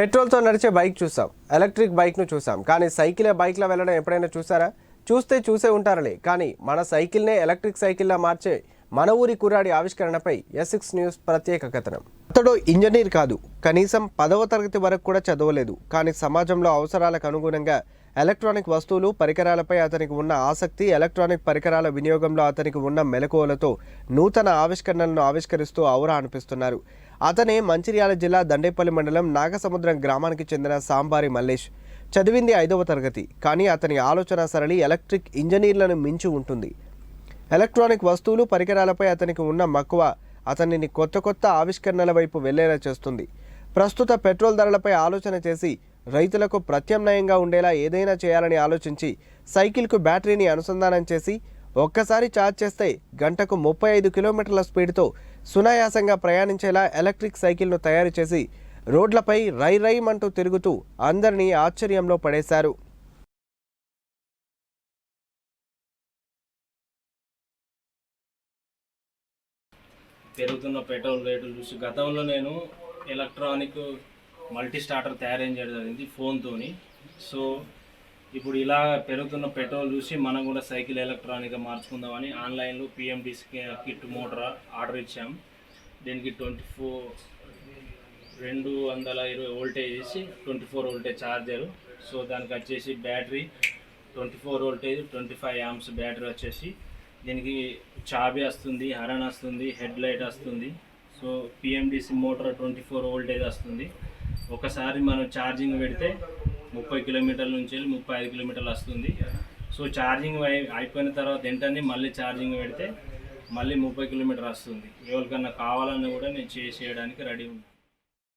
పెట్రోల్తో నడిచే బైక్ చూసాం. ఎలక్ట్రిక్ బైక్ను చూసాం. కానీ సైకిలే బైక్లో వెళ్ళడం ఎప్పుడైనా చూసారా? చూస్తే చూసే ఉంటారలే. కానీ మన సైకిల్నే ఎలక్ట్రిక్ సైకిల్లా మార్చే మన ఊరి కుర్రాడి ఆవిష్కరణపై ఎస్సిక్స్ న్యూస్ ప్రత్యేక కథనం. అతడు ఇంజనీర్ కాదు. కనీసం పదవ తరగతి వరకు కూడా చదవలేదు. కానీ సమాజంలో అవసరాలకు అనుగుణంగా ఎలక్ట్రానిక్ వస్తువులు పరికరాలపై అతనికి ఉన్న ఆసక్తి ఎలక్ట్రానిక్ పరికరాల వినియోగంలో అతనికి ఉన్న మెలకువలతో నూతన ఆవిష్కరణలను ఆవిష్కరిస్తూ ఔరా అనిపిస్తున్నారు. అతనే మంచిర్యాల జిల్లా దండేపల్లి మండలం నాగసముద్రం గ్రామానికి చెందిన సాంబారి మల్లేష్. చదివింది ఐదవ తరగతి కానీ అతని ఆలోచన సరళి ఎలక్ట్రిక్ ఇంజనీర్లను మించి ఉంటుంది. ఎలక్ట్రానిక్ వస్తువులు పరికరాలపై అతనికి ఉన్న మక్కువ అతనిని కొత్త కొత్త ఆవిష్కరణల వైపు వెళ్ళేలా చేస్తుంది. ప్రస్తుత పెట్రోల్ ధరలపై ఆలోచన చేసి రైతులకు ప్రత్యామ్నాయంగా ఉండేలా ఏదైనా చేయాలని ఆలోచించి సైకిల్కు బ్యాటరీని అనుసంధానం చేసి ఒక్కసారి ఛార్జ్ చేస్తే గంటకు ముప్పై ఐదు కిలోమీటర్ల స్పీడ్తో సునాయాసంగా ప్రయాణించేలా ఎలక్ట్రిక్ సైకిల్ను తయారు చేసి రోడ్లపై రై రైమంటూ తిరుగుతూ అందరినీ ఆశ్చర్యంలో పడేశారు. పెరుగుతున్న పెట్రోల్ రేట్లు చూసి గతంలో నేను ఎలక్ట్రానిక్ మల్టీ స్టార్టర్ తయారు చేయడం జరిగింది ఫోన్తోని. సో ఇప్పుడు ఇలా పెరుగుతున్న పెట్రోల్ చూసి మనం కూడా సైకిల్ ఎలక్ట్రానిక్గా మార్చుకుందామని ఆన్లైన్లో పిఎండిసి కిట్ మోటార్ ఆర్డర్ ఇచ్చాం. దీనికి ట్వంటీ ఫోర్ రెండు వందల ఇరవై వోల్టేజ్ వేసి twenty four voltage charger. So దానికి వచ్చేసి battery twenty four voltage twenty five amps battery వచ్చేసి దీనికి చాబీ వస్తుంది హరన్ వస్తుంది హెడ్ లైట్ వస్తుంది. So PMDC motor twenty four voltage వస్తుంది. ఒకసారి మనం ఛార్జింగ్ పెడితే ముప్పై కిలోమీటర్ల నుంచి వెళ్ళి ముప్పై ఐదు కిలోమీటర్లు వస్తుంది. సో ఛార్జింగ్ అయి అయిపోయిన తర్వాత వెంటనే మళ్ళీ ఛార్జింగ్ పెడితే మళ్ళీ ముప్పై కిలోమీటర్ వస్తుంది. ఎవరికన్నా కావాలన్నా కూడా నేను చేసేయడానికి రెడీ ఉన్నాను